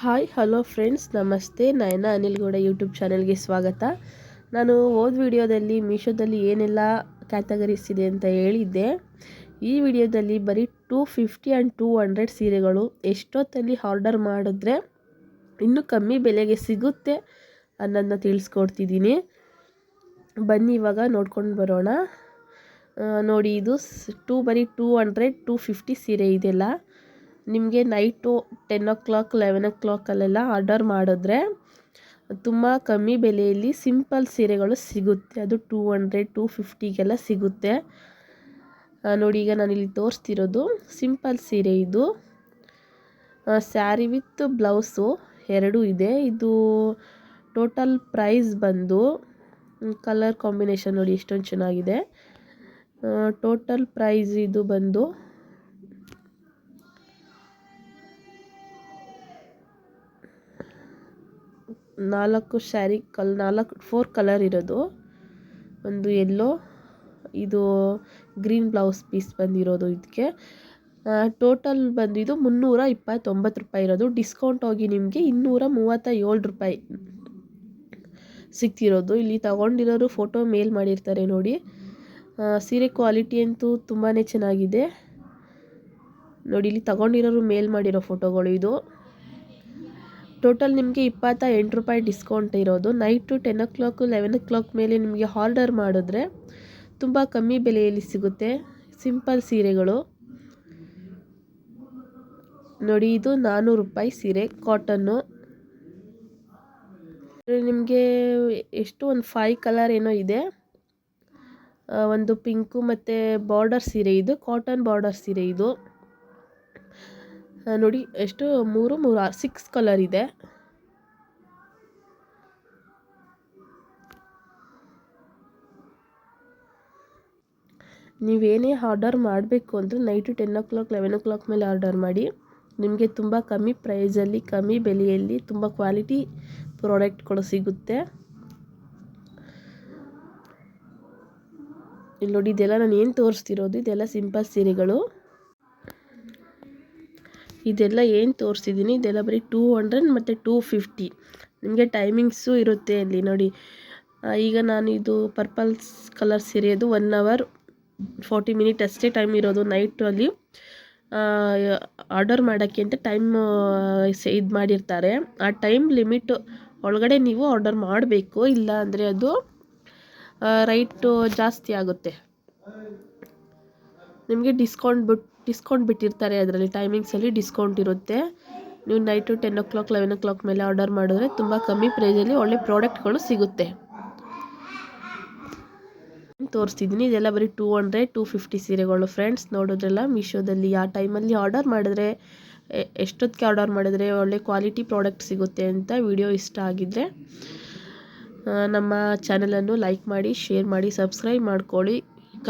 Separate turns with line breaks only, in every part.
Hi, hello friends, ನಮಸ್ತೆ. ನಯನ ಅನಿಲ್ಗೌಡ YouTube ಚಾನಲ್ಗೆ ಸ್ವಾಗತ. ನಾನು ಹೋದ ವಿಡಿಯೋದಲ್ಲಿ ಮೀಶೋದಲ್ಲಿ ಏನೆಲ್ಲ ಕ್ಯಾಟಗರೀಸ್ ಇದೆ ಅಂತ ಹೇಳಿದ್ದೆ. ಈ ವಿಡಿಯೋದಲ್ಲಿ ಬರೀ two fifty and two hundred ಸೀರೆಗಳು ಎಷ್ಟೊತ್ತಲ್ಲಿ ಆರ್ಡರ್ ಮಾಡಿದ್ರೆ ಇನ್ನೂ ಕಮ್ಮಿ ಬೆಲೆಗೆ ಸಿಗುತ್ತೆ ಅನ್ನೋದನ್ನ ತಿಳಿಸ್ಕೊಡ್ತಿದ್ದೀನಿ. ಬನ್ನಿ, ಇವಾಗ ನೋಡ್ಕೊಂಡು ಬರೋಣ. ನೋಡಿ, ಇದು ಟೂ, ಬರೀ ಟೂ ಹಂಡ್ರೆಡ್, ಟೂ ಫಿಫ್ಟಿ ಸೀರೆ ಇದೆಲ್ಲ. ನಿಮಗೆ night ten o'clock, eleven ಓ ಕ್ಲಾಕಲ್ಲೆಲ್ಲ ಆರ್ಡರ್ ಮಾಡಿದ್ರೆ ತುಂಬ ಕಮ್ಮಿ ಬೆಲೆಯಲ್ಲಿ ಸಿಂಪಲ್ ಸೀರೆಗಳು ಸಿಗುತ್ತೆ. ಅದು ಟೂ ಹಂಡ್ರೆಡ್, ಟೂ ಫಿಫ್ಟಿಗೆಲ್ಲ ಸಿಗುತ್ತೆ. ನೋಡಿ, ಈಗ ನಾನಿಲ್ಲಿ ತೋರಿಸ್ತಿರೋದು ಸಿಂಪಲ್ ಸೀರೆ ಇದು. ಸ್ಯಾರಿ ವಿತ್ ಬ್ಲೌಸು ಎರಡೂ ಇದೆ. ಇದು ಟೋಟಲ್ ಪ್ರೈಸ್ ಬಂದು, ಕಲರ್ ಕಾಂಬಿನೇಷನ್ ನೋಡಿ ಎಷ್ಟೊಂದು ಚೆನ್ನಾಗಿದೆ. ಟೋಟಲ್ ಪ್ರೈಸ್ ಇದು ಬಂದು ನಾಲ್ಕು ಸ್ಯಾರಿ ಕಲ್, ನಾಲ್ಕು, ಫೋರ್ ಕಲರ್ ಇರೋದು. ಒಂದು ಎಲ್ಲೋ ಇದು ಗ್ರೀನ್ ಬ್ಲೌಸ್ ಪೀಸ್ ಬಂದಿರೋದು ಇದಕ್ಕೆ ಟೋಟಲ್ ಬಂದಿದ್ದು ಮುನ್ನೂರ ಇಪ್ಪತ್ತೊಂಬತ್ತು ರೂಪಾಯಿ ಇರೋದು. ಡಿಸ್ಕೌಂಟ್ ಹೋಗಿ ನಿಮಗೆ ಇನ್ನೂರ ಮೂವತ್ತ ಏಳು ರೂಪಾಯಿ ಸಿಗ್ತಿರೋದು ಇಲ್ಲಿ ತಗೊಂಡಿರೋರು ಫೋಟೋ ಮೇಲ್ ಮಾಡಿರ್ತಾರೆ ನೋಡಿ. ಸೀರೆ ಕ್ವಾಲಿಟಿ ಅಂತೂ ತುಂಬಾ ಚೆನ್ನಾಗಿದೆ. ನೋಡಿ, ಇಲ್ಲಿ ತಗೊಂಡಿರೋರು ಮೇಲ್ ಮಾಡಿರೋ ಫೋಟೋಗಳು ಇದು. ಟೋಟಲ್ ನಿಮಗೆ ಇಪ್ಪತ್ತ ಎಂಟು ರೂಪಾಯಿ ಡಿಸ್ಕೌಂಟ್ ಇರೋದು. Night ten o'clock, eleven o'clock ಮೇಲೆ ನಿಮಗೆ ಹಾರ್ಡರ್ ಮಾಡಿದ್ರೆ ತುಂಬ ಕಮ್ಮಿ ಬೆಲೆಯಲ್ಲಿ ಸಿಗುತ್ತೆ. ಸಿಂಪಲ್ ಸೀರೆಗಳು. ನೋಡಿ, ಇದು ನಾನ್ನೂರು ರೂಪಾಯಿ ಸೀರೆ, ಕಾಟನ್ನು. ನಿಮಗೆ ಎಷ್ಟು, ಒಂದು ಫೈವ್ ಕಲರ್ ಏನೋ ಇದೆ. ಒಂದು ಪಿಂಕು ಮತ್ತು ಬಾರ್ಡರ್ ಸೀರೆ ಇದು ಕಾಟನ್ ಬಾರ್ಡರ್ ಸೀರೆ ಇದು. ನೋಡಿ, ಎಷ್ಟು ಮೂರು ಮೂರು ಸಿಕ್ಸ್ ಕಲರ್ ಇದೆ. ನೀವೇನೇ ಆರ್ಡರ್ ಮಾಡಬೇಕು ಅಂದರೆ night ten o'clock eleven o'clock ಮೇಲೆ ಆರ್ಡರ್ ಮಾಡಿ. ನಿಮಗೆ ತುಂಬ ಕಮ್ಮಿ ಪ್ರೈಸಲ್ಲಿ ಕಮ್ಮಿ ಬೆಲೆಯಲ್ಲಿ ತುಂಬ ಕ್ವಾಲಿಟಿ ಪ್ರಾಡಕ್ಟ್ಗಳು ಸಿಗುತ್ತೆ. ಇಲ್ಲಿ ನೋಡಿ, ಇದೆಲ್ಲ ನಾನು ಏನು ತೋರಿಸ್ತಿರೋದು? ಇದೆಲ್ಲ ಸಿಂಪಲ್ ಸೀರೆಗಳು. ಇದೆಲ್ಲ ಏನು ತೋರಿಸಿದ್ದೀನಿ ಇದೆಲ್ಲ ಬರೀ ಟೂ ಹಂಡ್ರೆಡ್ ಮತ್ತು ಟೂ ಫಿಫ್ಟಿ ನಿಮಗೆ ಟೈಮಿಂಗ್ಸು ಇರುತ್ತೆ ಅಲ್ಲಿ ನೋಡಿ. ಈಗ ನಾನು ಇದು ಪರ್ಪಲ್ಸ್ ಕಲರ್ ಸೀರೆಯದು ಒನ್ ಅವರ್ ಫೋರ್ಟಿ ಮಿನಿಟ್ ಅಷ್ಟೇ ಟೈಮ್ ಇರೋದು ನೈಟಲ್ಲಿ ಆರ್ಡರ್ ಮಾಡೋಕ್ಕೆ ಅಂತ ಟೈಮ್ ಇದು ಮಾಡಿರ್ತಾರೆ. ಆ ಟೈಮ್ ಲಿಮಿಟ್ ಒಳಗಡೆ ನೀವು ಆರ್ಡರ್ ಮಾಡಬೇಕು, ಇಲ್ಲ ಅಂದರೆ ಅದು ರೈಟು ಜಾಸ್ತಿ ಆಗುತ್ತೆ. ನಿಮಗೆ ಡಿಸ್ಕೌಂಟ್ ಬಿಟ್ಟು ಡಿಸ್ಕೌಂಟ್ ಬಿಟ್ಟಿರ್ತಾರೆ ಅದರಲ್ಲಿ ಟೈಮಿಂಗ್ಸಲ್ಲಿ ಡಿಸ್ಕೌಂಟ್ ಇರುತ್ತೆ. ನೀವು night ten o'clock eleven o'clock ಮೇಲೆ ಆರ್ಡರ್ ಮಾಡಿದ್ರೆ ತುಂಬ ಕಮ್ಮಿ ಪ್ರೈಸಲ್ಲಿ ಒಳ್ಳೆ ಪ್ರಾಡಕ್ಟ್ಗಳು ಸಿಗುತ್ತೆ. ತೋರಿಸ್ತಿದ್ದೀನಿ ಇದೆಲ್ಲ ಬರೀ ಟೂ ಹಂಡ್ರೆಡ್ ಟೂ ಫಿಫ್ಟಿ ಸೀರೆಗಳು ಫ್ರೆಂಡ್ಸ್ ನೋಡೋದ್ರಲ್ಲ ಮೀಶೋದಲ್ಲಿ ಆ ಟೈಮಲ್ಲಿ ಆರ್ಡರ್ ಮಾಡಿದ್ರೆ ಎಷ್ಟೊತ್ತಿಗೆ ಆರ್ಡರ್ ಮಾಡಿದ್ರೆ ಒಳ್ಳೆ ಕ್ವಾಲಿಟಿ ಪ್ರಾಡಕ್ಟ್ ಸಿಗುತ್ತೆ ಅಂತ ವಿಡಿಯೋ ಇಷ್ಟ ಆಗಿದ್ದರೆ ಆ, ನಮ್ಮ ಚಾನಲನ್ನು ಲೈಕ್ ಮಾಡಿ ಶೇರ್ ಮಾಡಿ ಸಬ್ಸ್ಕ್ರೈಬ್ ಮಾಡ್ಕೊಳ್ಳಿ.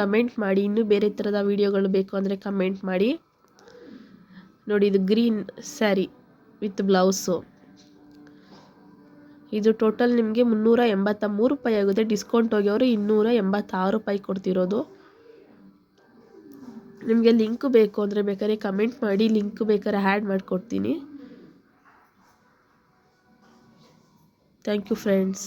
ಕಮೆಂಟ್ ಮಾಡಿ. ಇನ್ನೂ ಬೇರೆ ಥರದ ವೀಡಿಯೋಗಳು ಬೇಕು ಅಂದರೆ ಕಮೆಂಟ್ ಮಾಡಿ. ನೋಡಿ, ಇದು ಗ್ರೀನ್ ಸ್ಯಾರಿ ವಿತ್ ಬ್ಲೌಸು ಇದು ಟೋಟಲ್ ನಿಮಗೆ ಮುನ್ನೂರ ಎಂಬತ್ತ ಮೂರು ರೂಪಾಯಿ ಆಗುತ್ತೆ. ಡಿಸ್ಕೌಂಟ್ ಹೋಗ್ಯವರು ಇನ್ನೂರ ಎಂಬತ್ತಾರು ರೂಪಾಯಿ ಕೊಡ್ತಿರೋದು. ನಿಮಗೆ ಲಿಂಕ್ ಬೇಕು ಅಂದರೆ ಬೇಕಾದ್ರೆ ಕಮೆಂಟ್ ಮಾಡಿ. ಲಿಂಕ್ ಬೇಕಾದ್ರೆ ಆ್ಯಡ್ ಮಾಡಿಕೊಡ್ತೀನಿ. Thank you friends